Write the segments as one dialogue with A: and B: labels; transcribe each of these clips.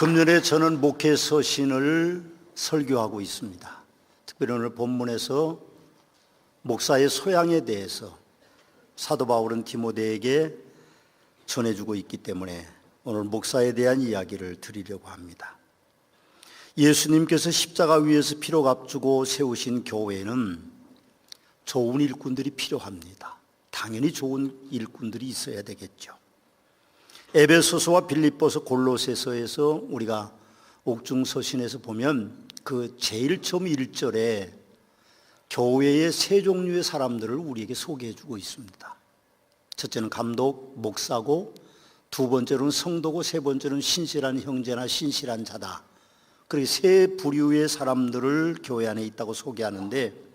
A: 금년에 저는 목회 서신을 설교하고 있습니다. 특별히 오늘 본문에서 목사의 소양에 대해서 사도 바울은 디모데에게 전해주고 있기 때문에 오늘 목사에 대한 이야기를 드리려고 합니다. 예수님께서 십자가 위에서 피로 값주고 세우신 교회는 좋은 일꾼들이 필요합니다. 당연히 좋은 일꾼들이 있어야 되겠죠. 에베소서와 빌립보서 골로새서에서 우리가 옥중서신에서 보면 그 제일 처음 1절에 교회의 세 종류의 사람들을 우리에게 소개해 주고 있습니다. 첫째는 감독, 목사고 두 번째로는 성도고 세 번째로는 신실한 형제나 신실한 자다. 그렇게 세 부류의 사람들을 교회 안에 있다고 소개하는데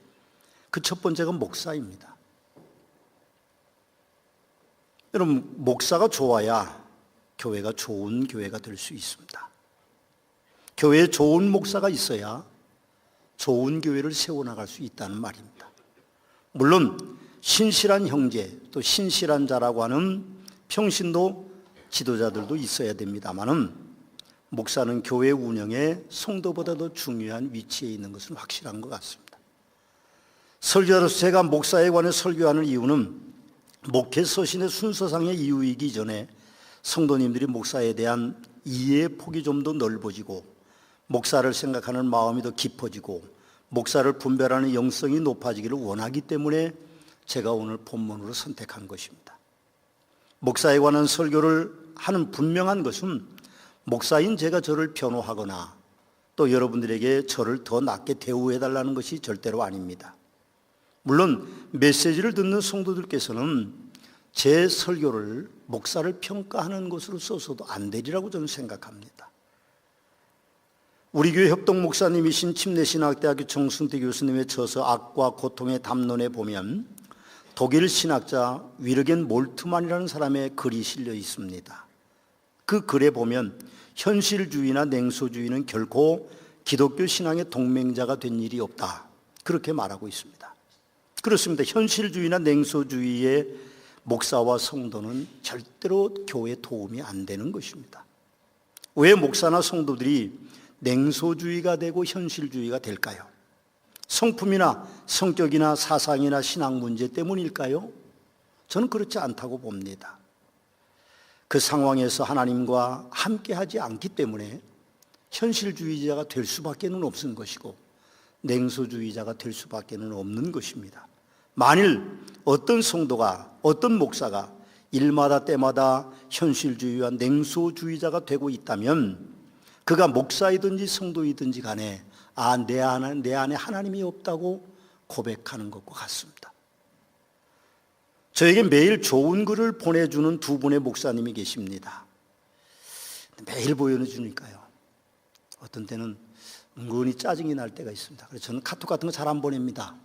A: 그 첫 번째가 목사입니다. 여러분 목사가 좋아야 교회가 좋은 교회가 될 수 있습니다. 교회에 좋은 목사가 있어야 좋은 교회를 세워나갈 수 있다는 말입니다. 물론 신실한 형제 또 신실한 자라고 하는 평신도 지도자들도 있어야 됩니다만은 목사는 교회 운영에 성도보다 더 중요한 위치에 있는 것은 확실한 것 같습니다. 설교자로서 제가 목사에 관해 설교하는 이유는 목회 서신의 순서상의 이유이기 전에 성도님들이 목사에 대한 이해의 폭이 좀 더 넓어지고 목사를 생각하는 마음이 더 깊어지고 목사를 분별하는 영성이 높아지기를 원하기 때문에 제가 오늘 본문으로 선택한 것입니다. 목사에 관한 설교를 하는 분명한 것은 목사인 제가 저를 변호하거나 또 여러분들에게 저를 더 낮게 대우해 달라는 것이 절대로 아닙니다. 물론 메시지를 듣는 성도들께서는 제 설교를 목사를 평가하는 것으로 써서도 안 되리라고 저는 생각합니다. 우리 교회 협동 목사님이신 침례신학대학교 정순태 교수님의 저서 악과 고통의 담론에 보면 독일 신학자 위르겐 몰트만이라는 사람의 글이 실려 있습니다. 그 글에 보면 현실주의나 냉소주의는 결코 기독교 신앙의 동맹자가 된 일이 없다. 그렇게 말하고 있습니다. 그렇습니다. 현실주의나 냉소주의의 목사와 성도는 절대로 교회 도움이 안 되는 것입니다. 왜 목사나 성도들이 냉소주의가 되고 현실주의가 될까요? 성품이나 성격이나 사상이나 신앙 문제 때문일까요? 저는 그렇지 않다고 봅니다. 그 상황에서 하나님과 함께 하지 않기 때문에 현실주의자가 될 수밖에는 없는 것이고 냉소주의자가 될 수밖에는 없는 것입니다. 만일 어떤 성도가 어떤 목사가 일마다 때마다 현실주의와 냉소주의자가 되고 있다면 그가 목사이든지 성도이든지 간에 아, 내 안에, 내 안에 하나님이 없다고 고백하는 것과 같습니다. 저에게 매일 좋은 글을 보내주는 두 분의 목사님이 계십니다. 매일 보여주니까요. 어떤 때는 은근히 짜증이 날 때가 있습니다. 그래서 저는 카톡 같은 거 잘 안 보냅니다.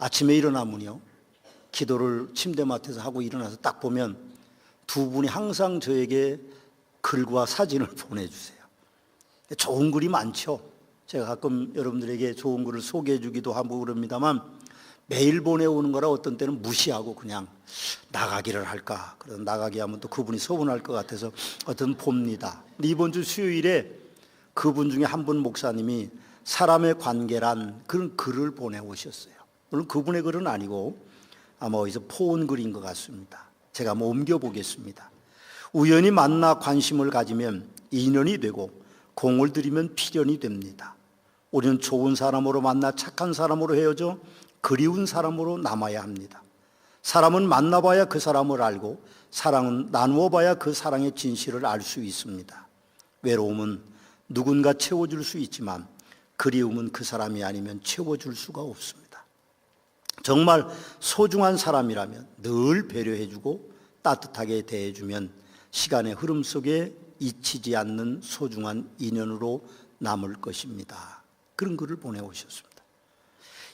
A: 아침에 일어나면요. 기도를 침대맡에서 하고 일어나서 딱 보면 두 분이 항상 저에게 글과 사진을 보내주세요. 좋은 글이 많죠. 제가 가끔 여러분들에게 좋은 글을 소개해 주기도 하고 그럽니다만 매일 보내오는 거라 어떤 때는 무시하고 그냥 나가기를 할까. 그런 나가기 하면 또 그분이 서운할 것 같아서 어떤 봅니다. 이번 주 수요일에 그분 중에 한 분 목사님이 사람의 관계란 그런 글을 보내오셨어요. 물론 그분의 글은 아니고 아마 어디서 포온 글인 것 같습니다. 제가 한번 옮겨보겠습니다. 우연히 만나 관심을 가지면 인연이 되고 공을 들이면 필연이 됩니다. 우리는 좋은 사람으로 만나 착한 사람으로 헤어져 그리운 사람으로 남아야 합니다. 사람은 만나봐야 그 사람을 알고 사랑은 나누어봐야 그 사랑의 진실을 알 수 있습니다. 외로움은 누군가 채워줄 수 있지만 그리움은 그 사람이 아니면 채워줄 수가 없습니다. 정말 소중한 사람이라면 늘 배려해주고 따뜻하게 대해주면 시간의 흐름 속에 잊히지 않는 소중한 인연으로 남을 것입니다. 그런 글을 보내오셨습니다.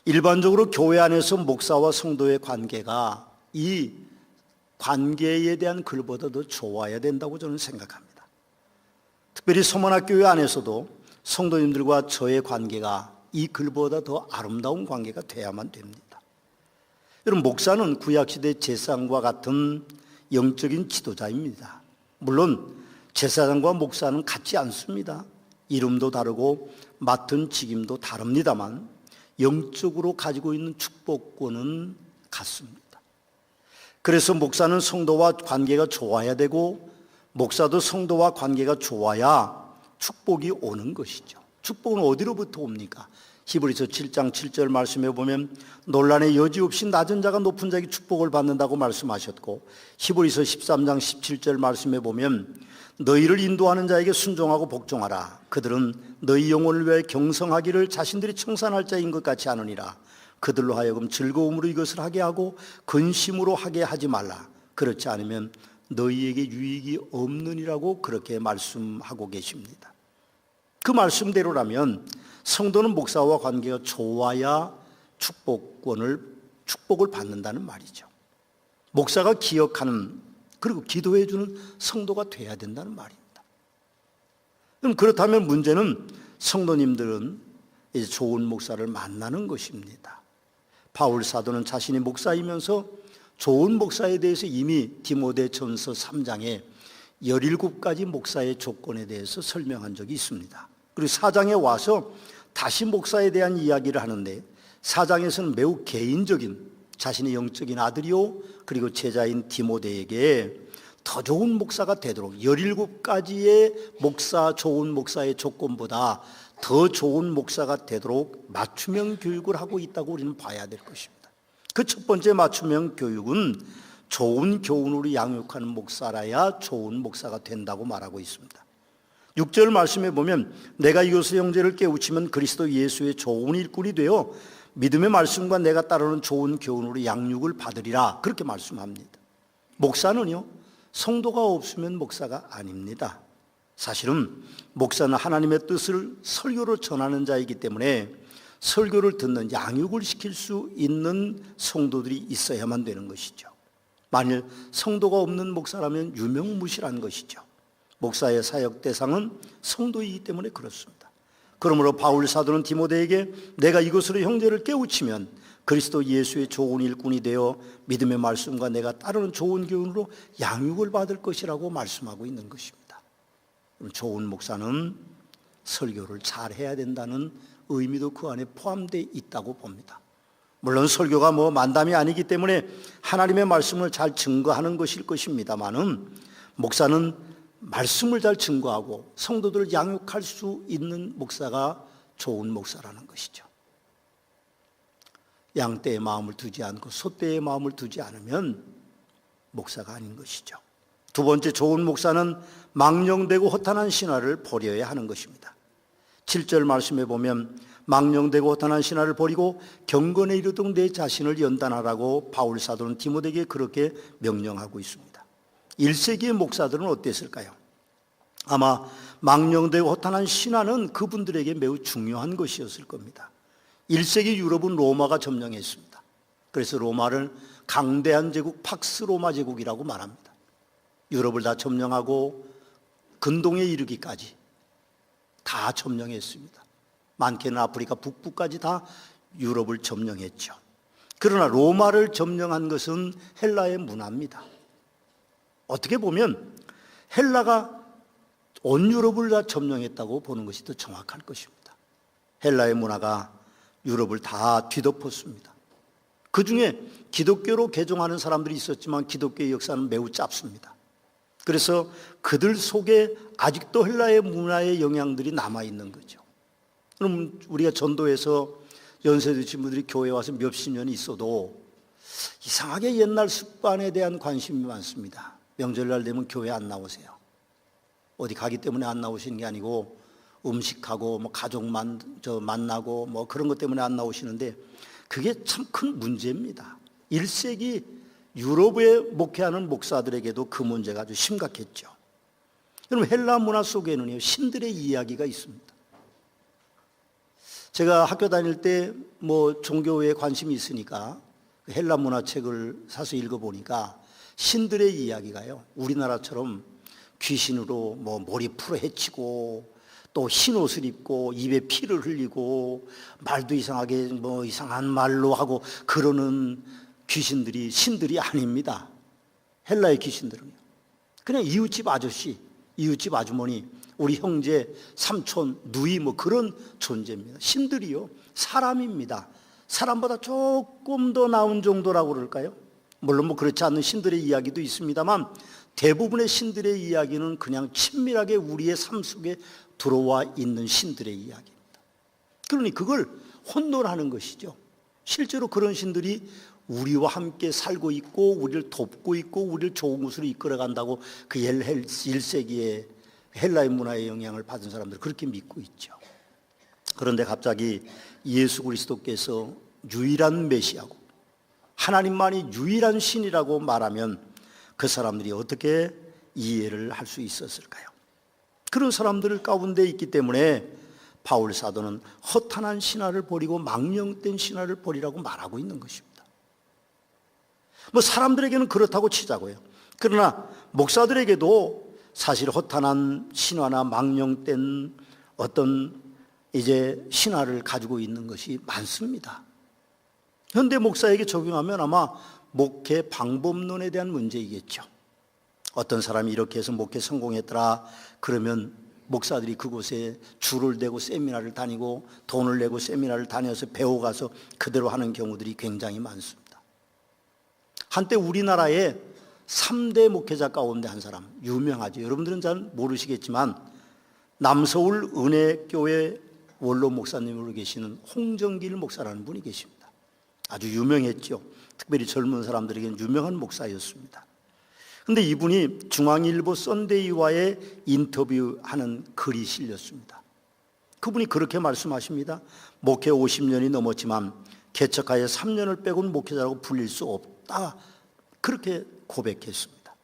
A: 일반적으로 교회 안에서 목사와 성도의 관계가 이 관계에 대한 글보다 더 좋아야 된다고 저는 생각합니다. 특별히 서문학교회 안에서도 성도님들과 저의 관계가 이 글보다 더 아름다운 관계가 돼야만 됩니다. 여러분, 목사는 구약시대 제사장과 같은 영적인 지도자입니다. 물론 제사장과 목사는 같지 않습니다. 이름도 다르고 맡은 직임도 다릅니다만 영적으로 가지고 있는 축복권은 같습니다. 그래서 목사는 성도와 관계가 좋아야 되고 목사도 성도와 관계가 좋아야 축복이 오는 것이죠. 축복은 어디로부터 옵니까? 히브리서 7장 7절 말씀에 보면 논란의 여지 없이 낮은 자가 높은 자에게 축복을 받는다고 말씀하셨고 히브리서 13장 17절 말씀에 보면 너희를 인도하는 자에게 순종하고 복종하라. 그들은 너희 영혼을 위해 경성하기를 자신들이 청산할 자인 것 같이 하느니라. 그들로 하여금 즐거움으로 이것을 하게 하고 근심으로 하게 하지 말라. 그렇지 않으면 너희에게 유익이 없느니라고 그렇게 말씀하고 계십니다. 그 말씀대로라면 성도는 목사와 관계가 좋아야 축복권을 축복을 받는다는 말이죠. 목사가 기억하는 그리고 기도해 주는 성도가 돼야 된다는 말입니다. 그럼 그렇다면 문제는 성도님들은 이제 좋은 목사를 만나는 것입니다. 바울 사도는 자신이 목사이면서 좋은 목사에 대해서 이미 디모데 전서 3장에 17가지 목사의 조건에 대해서 설명한 적이 있습니다. 그리고 4장에 와서 다시 목사에 대한 이야기를 하는데 4장에서는 매우 개인적인 자신의 영적인 아들이요 그리고 제자인 디모데에게 더 좋은 목사가 되도록 17가지의 목사 좋은 목사의 조건보다 더 좋은 목사가 되도록 맞춤형 교육을 하고 있다고 우리는 봐야 될 것입니다. 그 첫 번째 맞춤형 교육은 좋은 교훈으로 양육하는 목사라야 좋은 목사가 된다고 말하고 있습니다. 6절 말씀에 보면 내가 이것의 형제를 깨우치면 그리스도 예수의 좋은 일꾼이 되어 믿음의 말씀과 내가 따르는 좋은 교훈으로 양육을 받으리라 그렇게 말씀합니다. 목사는요 성도가 없으면 목사가 아닙니다. 사실은 목사는 하나님의 뜻을 설교로 전하는 자이기 때문에 설교를 듣는 양육을 시킬 수 있는 성도들이 있어야만 되는 것이죠. 만일 성도가 없는 목사라면 유명무실한 것이죠. 목사의 사역 대상은 성도이기 때문에 그렇습니다. 그러므로 바울 사도는 디모데에게 내가 이것으로 형제를 깨우치면 그리스도 예수의 좋은 일꾼이 되어 믿음의 말씀과 내가 따르는 좋은 교훈으로 양육을 받을 것이라고 말씀하고 있는 것입니다. 좋은 목사는 설교를 잘 해야 된다는 의미도 그 안에 포함되어 있다고 봅니다. 물론 설교가 뭐 만담이 아니기 때문에 하나님의 말씀을 잘 증거하는 것일 것입니다만은 목사는 말씀을 잘 증거하고 성도들을 양육할 수 있는 목사가 좋은 목사라는 것이죠. 양떼의 마음을 두지 않고 소떼의 마음을 두지 않으면 목사가 아닌 것이죠. 두 번째 좋은 목사는 망령되고 허탄한 신화를 버려야 하는 것입니다. 7절 말씀에 보면 망령되고 허탄한 신화를 버리고 경건에 이르도록 내 자신을 연단하라고 바울 사도는 디모데에게 그렇게 명령하고 있습니다. 1세기의 목사들은 어땠을까요? 아마 망령되고 허탄한 신화는 그분들에게 매우 중요한 것이었을 겁니다. 1세기 유럽은 로마가 점령했습니다. 그래서 로마를 강대한 제국 팍스 로마 제국이라고 말합니다. 유럽을 다 점령하고 근동에 이르기까지 다 점령했습니다. 많게는 아프리카 북부까지 다 유럽을 점령했죠. 그러나 로마를 점령한 것은 헬라의 문화입니다. 어떻게 보면 헬라가 온 유럽을 다 점령했다고 보는 것이 더 정확할 것입니다. 헬라의 문화가 유럽을 다 뒤덮었습니다. 그 중에 기독교로 개종하는 사람들이 있었지만 기독교의 역사는 매우 짧습니다. 그래서 그들 속에 아직도 헬라의 문화의 영향들이 남아 있는 거죠. 그럼 우리가 전도에서 연세 드신 분들이 교회 와서 몇십 년이 있어도 이상하게 옛날 습관에 대한 관심이 많습니다. 명절날 되면 교회 안 나오세요. 어디 가기 때문에 안 나오시는 게 아니고 음식하고 뭐 가족 만, 저 만나고 뭐 그런 것 때문에 안 나오시는데 그게 참 큰 문제입니다. 1세기 유럽에 목회하는 목사들에게도 그 문제가 아주 심각했죠. 여러분 헬라 문화 속에는요 신들의 이야기가 있습니다. 제가 학교 다닐 때 뭐 종교에 관심이 있으니까 그 헬라 문화 책을 사서 읽어보니까 신들의 이야기가요 우리나라처럼 귀신으로 뭐 머리 풀어 헤치고 또 흰 옷을 입고 입에 피를 흘리고 말도 이상하게 뭐 이상한 말로 하고 그러는 귀신들이 신들이 아닙니다. 헬라의 귀신들은요. 그냥 이웃집 아저씨, 이웃집 아주머니, 우리 형제, 삼촌, 누이 뭐 그런 존재입니다. 신들이요. 사람입니다. 사람보다 조금 더 나은 정도라고 그럴까요? 물론 뭐 그렇지 않는 신들의 이야기도 있습니다만 대부분의 신들의 이야기는 그냥 친밀하게 우리의 삶 속에 들어와 있는 신들의 이야기입니다. 그러니 그걸 혼돈하는 것이죠. 실제로 그런 신들이 우리와 함께 살고 있고 우리를 돕고 있고 우리를 좋은 곳으로 이끌어 간다고 그 1세기의 헬라의 문화의 영향을 받은 사람들 그렇게 믿고 있죠. 그런데 갑자기 예수 그리스도께서 유일한 메시아고 하나님만이 유일한 신이라고 말하면 그 사람들이 어떻게 이해를 할 수 있었을까요? 그런 사람들 가운데 있기 때문에 바울 사도는 허탄한 신화를 버리고 망령된 신화를 버리라고 말하고 있는 것입니다. 뭐 사람들에게는 그렇다고 치자고요. 그러나 목사들에게도 사실 허탄한 신화나 망령된 어떤 이제 신화를 가지고 있는 것이 많습니다. 현대 목사에게 적용하면 아마 목회 방법론에 대한 문제이겠죠. 어떤 사람이 이렇게 해서 목회 성공했더라 그러면 목사들이 그곳에 줄을 대고 세미나를 다니고 돈을 내고 세미나를 다녀서 배워가서 그대로 하는 경우들이 굉장히 많습니다. 한때 우리나라에 3대 목회자 가운데 한 사람 유명하죠. 여러분들은 잘 모르시겠지만 남서울 은혜교회 원로 목사님으로 계시는 홍정길 목사라는 분이 계십니다. 아주 유명했죠. 특별히 젊은 사람들에게는 유명한 목사였습니다. 근데 이분이 중앙일보 썬데이와의 인터뷰하는 글이 실렸습니다. 그분이 그렇게 말씀하십니다. 목회 50년이 넘었지만 개척하에 3년을 빼고는 목회자라고 불릴 수 없다. 그렇게 고백했습니다.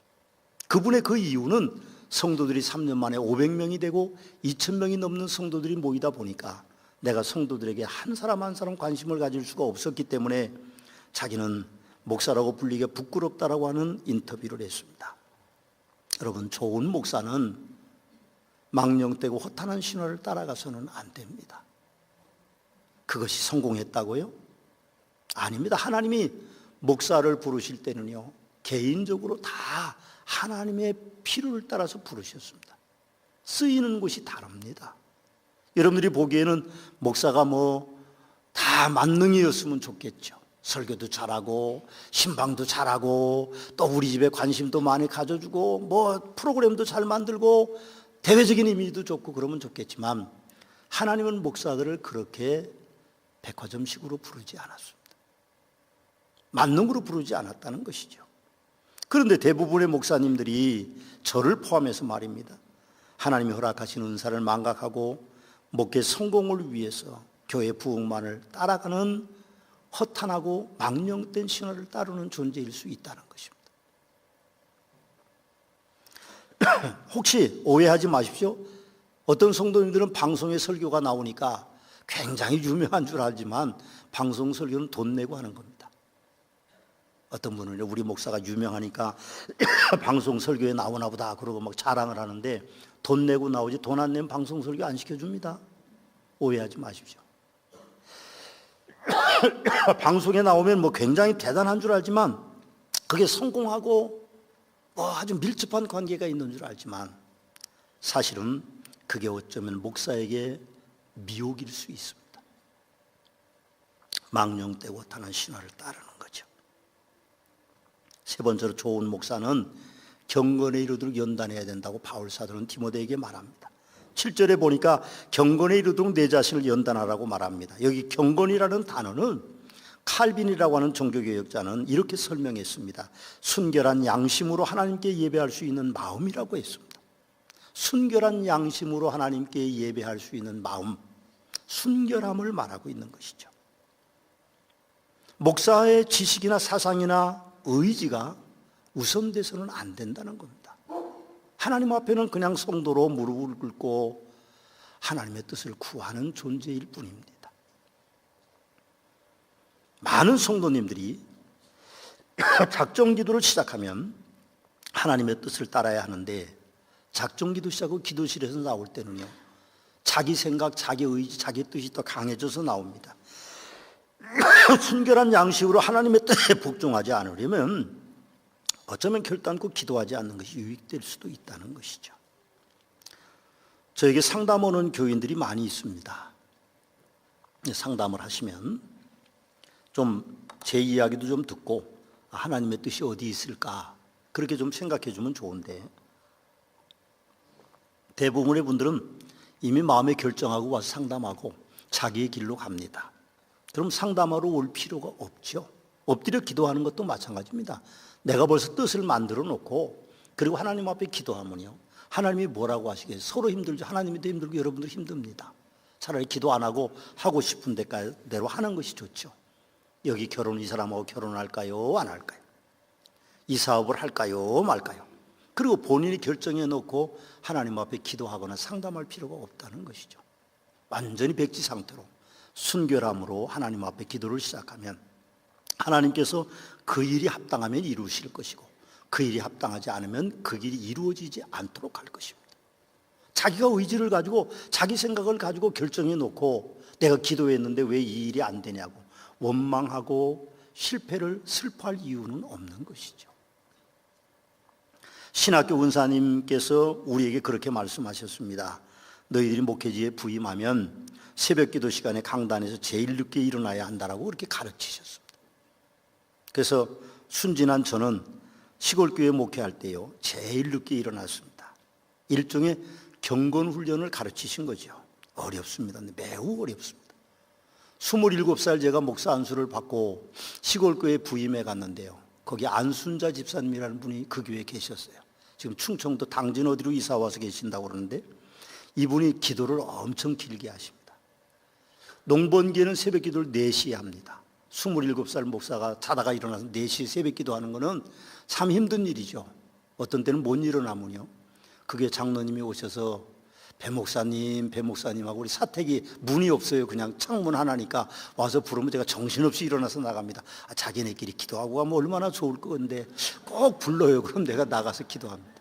A: 그분의 그 이유는 성도들이 3년 만에 500명이 되고 2,000명이 넘는 성도들이 모이다 보니까 내가 성도들에게 한 사람 한 사람 관심을 가질 수가 없었기 때문에 자기는 목사라고 불리기가 부끄럽다라고 하는 인터뷰를 했습니다. 여러분, 좋은 목사는 망령되고 허탄한 신호를 따라가서는 안 됩니다. 그것이 성공했다고요? 아닙니다. 하나님이 목사를 부르실 때는요, 개인적으로 다 하나님의 필요를 따라서 부르셨습니다. 쓰이는 곳이 다릅니다. 여러분들이 보기에는 목사가 뭐 다 만능이었으면 좋겠죠. 설교도 잘하고 신방도 잘하고 또 우리 집에 관심도 많이 가져주고 뭐 프로그램도 잘 만들고 대외적인 이미지도 좋고 그러면 좋겠지만 하나님은 목사들을 그렇게 백화점식으로 부르지 않았습니다. 만능으로 부르지 않았다는 것이죠. 그런데 대부분의 목사님들이 저를 포함해서 말입니다. 하나님이 허락하신 은사를 망각하고 목회 성공을 위해서 교회 부흥만을 따라가는 허탄하고 망령된 신화를 따르는 존재일 수 있다는 것입니다. 혹시 오해하지 마십시오. 어떤 성도님들은 방송에 설교가 나오니까 굉장히 유명한 줄 알지만 방송 설교는 돈 내고 하는 겁니다. 어떤 분은 우리 목사가 유명하니까 방송 설교에 나오나 보다 그러고 막 자랑을 하는데 돈 내고 나오지 돈 안 내면 방송 설교 안 시켜줍니다. 오해하지 마십시오. 방송에 나오면 뭐 굉장히 대단한 줄 알지만 그게 성공하고 뭐 아주 밀접한 관계가 있는 줄 알지만 사실은 그게 어쩌면 목사에게 미혹일 수 있습니다. 망령되고 탄한 신화를 따르는 거죠. 세 번째로 좋은 목사는 경건에 이르도록 연단해야 된다고 바울 사도는 디모데에게 말합니다. 7절에 보니까 경건에 이르도록 내 자신을 연단하라고 말합니다. 여기 경건이라는 단어는 칼빈이라고 하는 종교개혁자는 이렇게 설명했습니다. 순결한 양심으로 하나님께 예배할 수 있는 마음이라고 했습니다. 순결한 양심으로 하나님께 예배할 수 있는 마음, 순결함을 말하고 있는 것이죠. 목사의 지식이나 사상이나 의지가 우선돼서는 안 된다는 겁니다. 하나님 앞에는 그냥 성도로 무릎을 꿇고 하나님의 뜻을 구하는 존재일 뿐입니다. 많은 성도님들이 작정 기도를 시작하면 하나님의 뜻을 따라야 하는데 작정 기도 시작하고 기도실에서 나올 때는요. 자기 생각, 자기 의지, 자기 뜻이 더 강해져서 나옵니다. 순결한 양식으로 하나님의 뜻에 복종하지 않으려면 어쩌면 결단코 기도하지 않는 것이 유익될 수도 있다는 것이죠. 저에게 상담 오는 교인들이 많이 있습니다. 상담을 하시면 좀 제 이야기도 좀 듣고 하나님의 뜻이 어디 있을까 그렇게 좀 생각해 주면 좋은데 대부분의 분들은 이미 마음에 결정하고 와서 상담하고 자기의 길로 갑니다. 그럼 상담하러 올 필요가 없죠. 엎드려 기도하는 것도 마찬가지입니다. 내가 벌써 뜻을 만들어 놓고 그리고 하나님 앞에 기도하면요. 하나님이 뭐라고 하시겠어요? 서로 힘들죠. 하나님도 힘들고 여러분도 힘듭니다. 차라리 기도 안 하고 하고 싶은 대로 하는 것이 좋죠. 여기 결혼 이 사람하고 결혼할까요? 안 할까요? 이 사업을 할까요? 말까요? 그리고 본인이 결정해 놓고 하나님 앞에 기도하거나 상담할 필요가 없다는 것이죠. 완전히 백지 상태로 순결함으로 하나님 앞에 기도를 시작하면 하나님께서 그 일이 합당하면 이루실 것이고 그 일이 합당하지 않으면 그 일이 이루어지지 않도록 할 것입니다. 자기가 의지를 가지고 자기 생각을 가지고 결정해 놓고 내가 기도했는데 왜 이 일이 안 되냐고 원망하고 실패를 슬퍼할 이유는 없는 것이죠. 신학교 원사님께서 우리에게 그렇게 말씀하셨습니다. 너희들이 목회지에 부임하면 새벽 기도 시간에 강단에서 제일 늦게 일어나야 한다라고 그렇게 가르치셨습니다. 그래서 순진한 저는 시골교회 목회할 때요, 제일 늦게 일어났습니다. 일종의 경건 훈련을 가르치신 거죠. 어렵습니다. 매우 어렵습니다. 27살 제가 목사 안수를 받고 시골교회 부임해 갔는데요. 거기 안순자 집사님이라는 분이 그 교회에 계셨어요. 지금 충청도 당진 어디로 이사 와서 계신다고 그러는데 이분이 기도를 엄청 길게 하십니다. 농번기에는 새벽 기도를 4시에 합니다. 27살 목사가 자다가 일어나서 4시에 새벽 기도하는 거는 참 힘든 일이죠. 어떤 때는 못 일어나면요. 그게 장로님이 오셔서 배 목사님, 배 목사님하고 우리 사택이 문이 없어요. 그냥 창문 하나니까 와서 부르면 제가 정신없이 일어나서 나갑니다. 아, 자기네끼리 기도하고 가면 얼마나 좋을 건데 꼭 불러요. 그럼 내가 나가서 기도합니다.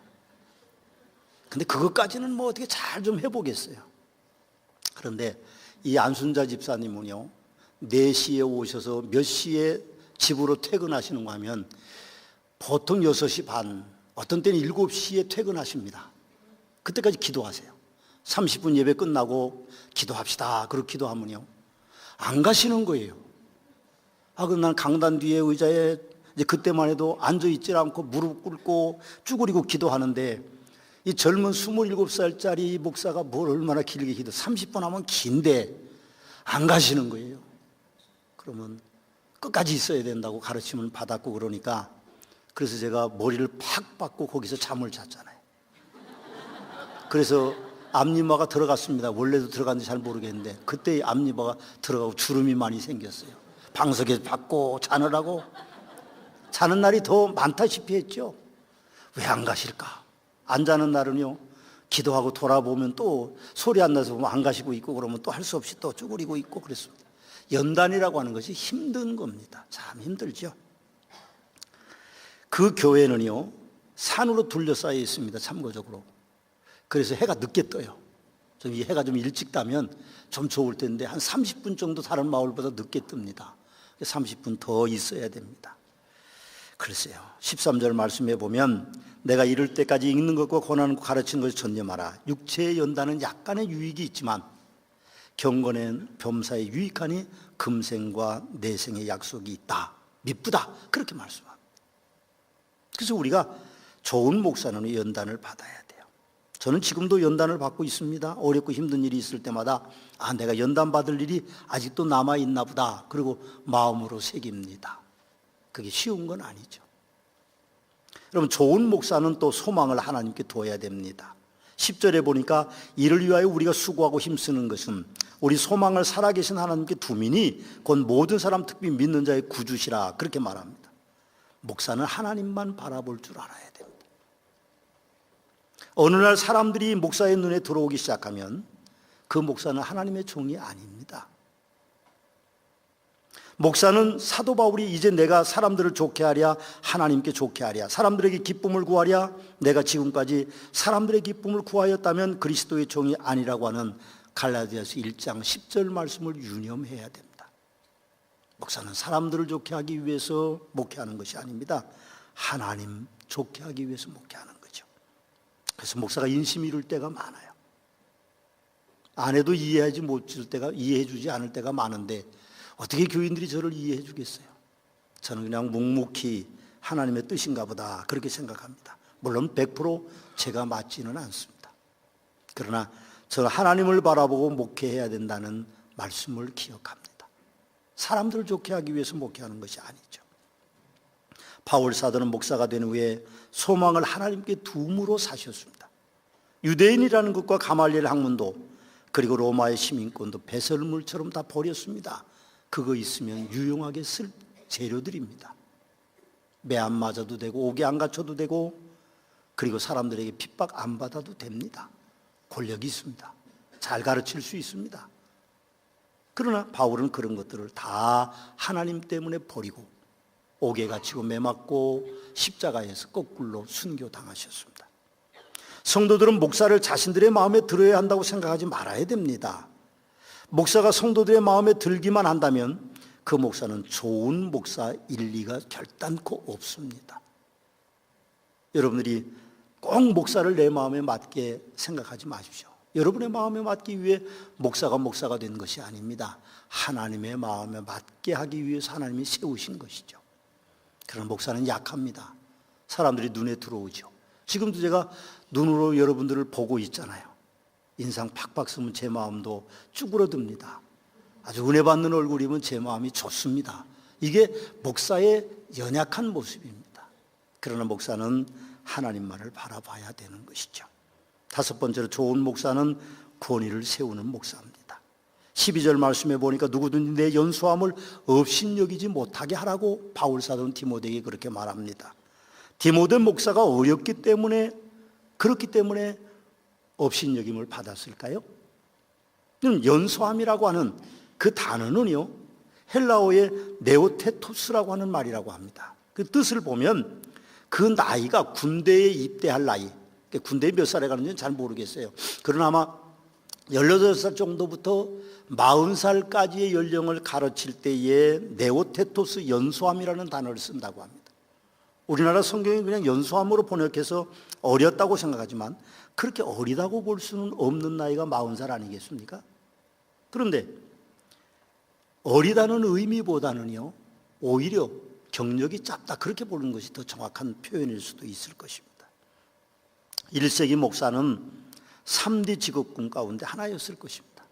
A: 근데 그것까지는 뭐 어떻게 잘 좀 해보겠어요. 그런데 이 안순자 집사님은요, 4시에 오셔서 몇 시에 집으로 퇴근하시는가 하면 보통 6시 반, 어떤 때는 7시에 퇴근하십니다. 그때까지 기도하세요. 30분 예배 끝나고 기도합시다. 그렇게 기도하면요. 안 가시는 거예요. 아, 그럼 난 강단 뒤에 의자에 이제 그때만 해도 앉아 있질 않고 무릎 꿇고 쭈그리고 기도하는데 이 젊은 27살짜리 목사가 뭘 얼마나 길게 기도, 30분 하면 긴데 안 가시는 거예요. 그러면 끝까지 있어야 된다고 가르침을 받았고 그러니까 그래서 제가 머리를 팍 받고 거기서 잠을 잤잖아요. 그래서 앞니마가 들어갔습니다. 원래도 들어갔는지 잘 모르겠는데 그때 앞니마가 들어가고 주름이 많이 생겼어요. 방석에 받고 자느라고 자는 날이 더 많다시피 했죠. 왜 안 가실까? 안 자는 날은요. 기도하고 돌아보면 또 소리 안 나서 안 가시고 있고 그러면 또 할 수 없이 또 쭈그리고 있고 그랬습니다. 연단이라고 하는 것이 힘든 겁니다. 참 힘들죠. 그 교회는요. 산으로 둘러싸여 있습니다. 참고적으로. 그래서 해가 늦게 떠요. 좀 이 해가 좀 일찍 따면 좀 좋을 텐데 한 30분 정도 다른 마을보다 늦게 뜹니다. 30분 더 있어야 됩니다. 글쎄요. 13절 말씀해 보면 내가 이럴 때까지 읽는 것과 권하는 것 가르치는 것을 전념 마라. 육체의 연단은 약간의 유익이 있지만 경건엔 범사에 유익하니 금생과 내생의 약속이 있다. 미쁘다. 그렇게 말씀합니다. 그래서 우리가 좋은 목사는 연단을 받아야 돼요. 저는 지금도 연단을 받고 있습니다. 어렵고 힘든 일이 있을 때마다 아 내가 연단 받을 일이 아직도 남아 있나 보다. 그리고 마음으로 새깁니다. 그게 쉬운 건 아니죠. 여러분 좋은 목사는 또 소망을 하나님께 둬야 됩니다. 10절에 보니까 이를 위하여 우리가 수고하고 힘쓰는 것은 우리 소망을 살아계신 하나님께 두민이 곧 모든 사람 특히 믿는 자의 구주시라 그렇게 말합니다. 목사는 하나님만 바라볼 줄 알아야 됩니다. 어느 날 사람들이 목사의 눈에 들어오기 시작하면 그 목사는 하나님의 종이 아닙니다. 목사는 사도 바울이 이제 내가 사람들을 좋게 하랴 하나님께 좋게 하랴 사람들에게 기쁨을 구하랴 내가 지금까지 사람들의 기쁨을 구하였다면 그리스도의 종이 아니라고 하는 갈라디아서 1장 10절 말씀을 유념해야 됩니다. 목사는 사람들을 좋게 하기 위해서 목회하는 것이 아닙니다. 하나님 좋게 하기 위해서 목회하는 거죠. 그래서 목사가 인심 이룰 때가 많아요. 아내도 이해하지 못줄 때가 이해해 주지 않을 때가 많은데 어떻게 교인들이 저를 이해해 주겠어요? 저는 그냥 묵묵히 하나님의 뜻인가 보다 그렇게 생각합니다. 물론 100% 제가 맞지는 않습니다. 그러나 저는 하나님을 바라보고 목회해야 된다는 말씀을 기억합니다. 사람들을 좋게 하기 위해서 목회하는 것이 아니죠. 바울 사도는 목사가 된 후에 소망을 하나님께 둠으로 사셨습니다. 유대인이라는 것과 가말리엘 학문도 그리고 로마의 시민권도 배설물처럼 다 버렸습니다. 그거 있으면 유용하게 쓸 재료들입니다. 매 안 맞아도 되고 옥에 안 갇혀도 되고 그리고 사람들에게 핍박 안 받아도 됩니다. 권력이 있습니다. 잘 가르칠 수 있습니다. 그러나 바울은 그런 것들을 다 하나님 때문에 버리고 옥에 갇히고 매맞고 십자가에서 거꾸로 순교당하셨습니다. 성도들은 목사를 자신들의 마음에 들어야 한다고 생각하지 말아야 됩니다. 목사가 성도들의 마음에 들기만 한다면 그 목사는 좋은 목사 일 리가 결단코 없습니다. 여러분들이 꼭 목사를 내 마음에 맞게 생각하지 마십시오. 여러분의 마음에 맞기 위해 목사가 목사가 된 것이 아닙니다. 하나님의 마음에 맞게 하기 위해서 하나님이 세우신 것이죠. 그런 목사는 약합니다. 사람들이 눈에 들어오죠. 지금도 제가 눈으로 여러분들을 보고 있잖아요. 인상 팍팍 쓰면 제 마음도 쭈그러듭니다. 아주 은혜 받는 얼굴이면 제 마음이 좋습니다. 이게 목사의 연약한 모습입니다. 그러나 목사는 하나님만을 바라봐야 되는 것이죠. 다섯 번째로 좋은 목사는 권위를 세우는 목사입니다. 12절 말씀에 보니까 누구든지 내 연소함을 업신여기지 못하게 하라고 바울 사도는 디모데에게 그렇게 말합니다. 디모데 목사가 어렵기 때문에 그렇기 때문에 업신여김을 받았을까요? 연소함이라고 하는 그 단어는요 헬라어의 네오테토스라고 하는 말이라고 합니다. 그 뜻을 보면 그 나이가 군대에 입대할 나이, 군대에 몇 살에 가는지는 잘 모르겠어요. 그러나 아마 18살 정도부터 40살까지의 연령을 가르칠 때에 네오테토스 연소함이라는 단어를 쓴다고 합니다. 우리나라 성경이 그냥 연소함으로 번역해서 어렸다고 생각하지만 그렇게 어리다고 볼 수는 없는 나이가 40살 아니겠습니까? 그런데 어리다는 의미보다는요, 오히려 경력이 짧다 그렇게 보는 것이 더 정확한 표현일 수도 있을 것입니다. 1세기 목사는 3대 직업군 가운데 하나였을 것입니다.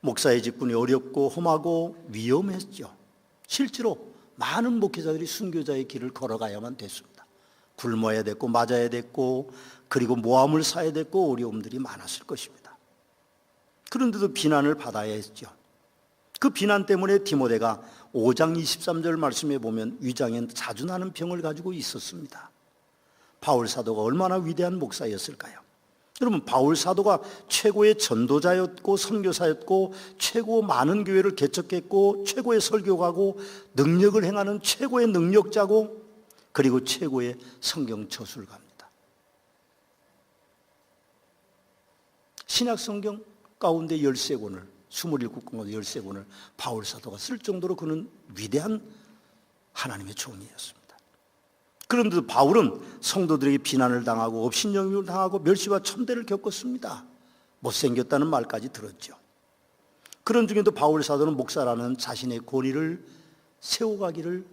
A: 목사의 직분이 어렵고 험하고 위험했죠. 실제로 많은 목회자들이 순교자의 길을 걸어가야만 됐습니다. 굶어야 됐고 맞아야 됐고 그리고 모함을 사야 됐고 어려움들이 많았을 것입니다. 그런데도 비난을 받아야 했죠. 그 비난 때문에 디모데가 5장 23절 말씀에 보면 위장엔 자주 나는 병을 가지고 있었습니다. 바울 사도가 얼마나 위대한 목사였을까요? 여러분 바울 사도가 최고의 전도자였고 선교사였고 최고 많은 교회를 개척했고 최고의 설교가고 능력을 행하는 최고의 능력자고 그리고 최고의 성경 저술가입니다. 신약 성경 가운데 13권을 27권 가운데 13권을 바울 사도가 쓸 정도로 그는 위대한 하나님의 종이었습니다. 그런데도 바울은 성도들에게 비난을 당하고 업신여김을 당하고 멸시와 천대를 겪었습니다. 못생겼다는 말까지 들었죠. 그런 중에도 바울 사도는 목사라는 자신의 권위를 세워가기를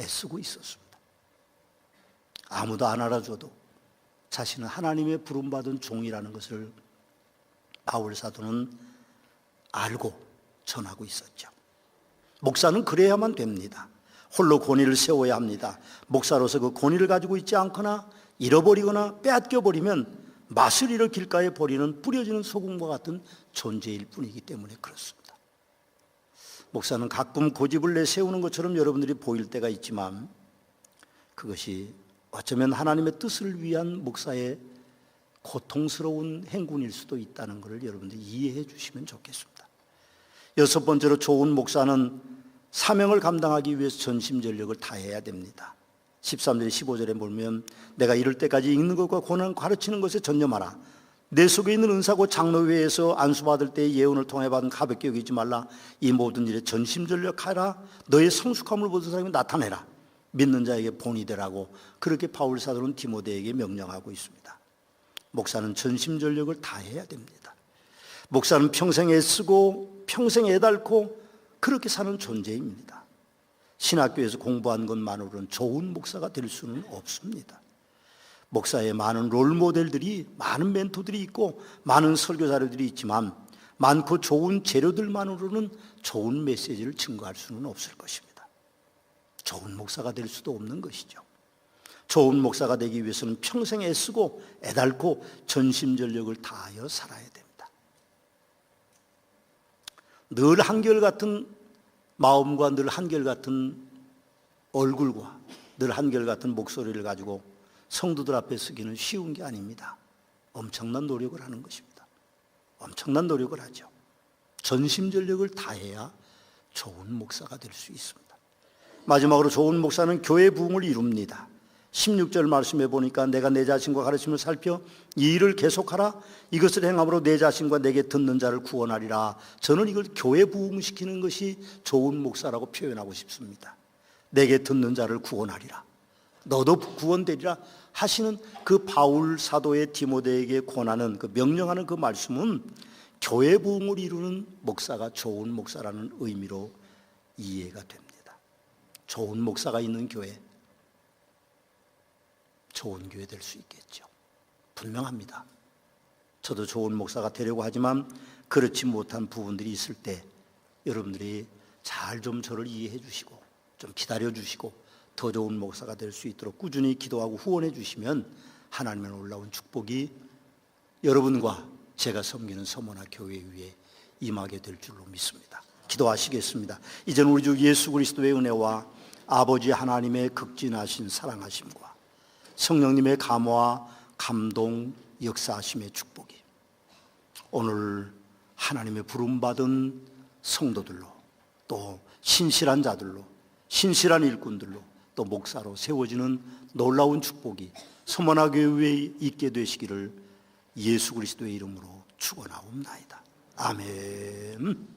A: 애쓰고 있었습니다. 아무도 안 알아줘도 자신은 하나님의 부름받은 종이라는 것을 바울 사도는 알고 전하고 있었죠. 목사는 그래야만 됩니다. 홀로 권위를 세워야 합니다. 목사로서 그 권위를 가지고 있지 않거나 잃어버리거나 빼앗겨 버리면 잃어 길가에 버리는 뿌려지는 소금과 같은 존재일 뿐이기 때문에 그렇습니다. 목사는 가끔 고집을 내세우는 것처럼 여러분들이 보일 때가 있지만 그것이 어쩌면 하나님의 뜻을 위한 목사의 고통스러운 행군일 수도 있다는 것을 여러분들이 이해해 주시면 좋겠습니다. 여섯 번째로 좋은 목사는 사명을 감당하기 위해서 전심전력을 다해야 됩니다. 13절 15절에 보면 내가 이럴 때까지 읽는 것과 고난 가르치는 것에 전념하라. 내 속에 있는 은사고 장로 회에서 안수 받을 때 예언을 통해 받은 가볍게 여기지 말라. 이 모든 일에 전심전력하라. 너의 성숙함을 보는 사람이 나타내라. 믿는 자에게 본이 되라고 그렇게 바울 사도는 디모데에게 명령하고 있습니다. 목사는 전심전력을 다해야 됩니다. 목사는 평생 애쓰고 평생 애달고 그렇게 사는 존재입니다. 신학교에서 공부한 것만으로는 좋은 목사가 될 수는 없습니다. 목사의 많은 롤 모델들이 많은 멘토들이 있고 많은 설교 자료들이 있지만 많고 좋은 재료들만으로는 좋은 메시지를 증거할 수는 없을 것입니다. 좋은 목사가 될 수도 없는 것이죠. 좋은 목사가 되기 위해서는 평생 애쓰고 애달고 전심전력을 다하여 살아야 됩니다. 늘 한결같은 마음과 늘 한결같은 얼굴과 늘 한결같은 목소리를 가지고 성도들 앞에 서기는 쉬운 게 아닙니다. 엄청난 노력을 하는 것입니다. 엄청난 노력을 하죠. 전심전력을 다해야 좋은 목사가 될 수 있습니다. 마지막으로 좋은 목사는 교회 부흥을 이룹니다. 16절 말씀해 보니까 내가 내 자신과 가르침을 살펴 이 일을 계속하라. 이것을 행함으로 내 자신과 내게 듣는 자를 구원하리라. 저는 이걸 교회 부흥시키는 것이 좋은 목사라고 표현하고 싶습니다. 내게 듣는 자를 구원하리라. 너도 구원되리라 하시는 그 바울 사도의 디모데에게 권하는 그 명령하는 그 말씀은 교회 부흥을 이루는 목사가 좋은 목사라는 의미로 이해가 됩니다. 좋은 목사가 있는 교회 좋은 교회 될 수 있겠죠. 분명합니다. 저도 좋은 목사가 되려고 하지만 그렇지 못한 부분들이 있을 때 여러분들이 잘 좀 저를 이해해 주시고 좀 기다려 주시고 더 좋은 목사가 될 수 있도록 꾸준히 기도하고 후원해 주시면 하나님의 놀라운 축복이 여러분과 제가 섬기는 서머나 교회 위에 임하게 될 줄로 믿습니다. 기도하시겠습니다. 이제는 우리 주 예수 그리스도의 은혜와 아버지 하나님의 극진하신 사랑하심과 성령님의 감화, 감동, 역사하심의 축복이 오늘 하나님의 부름받은 성도들로 또 신실한 자들로 신실한 일꾼들로 또 목사로 세워지는 놀라운 축복이 서머나 교회에 있게 되시기를 예수 그리스도의 이름으로 축원하옵나이다. 아멘.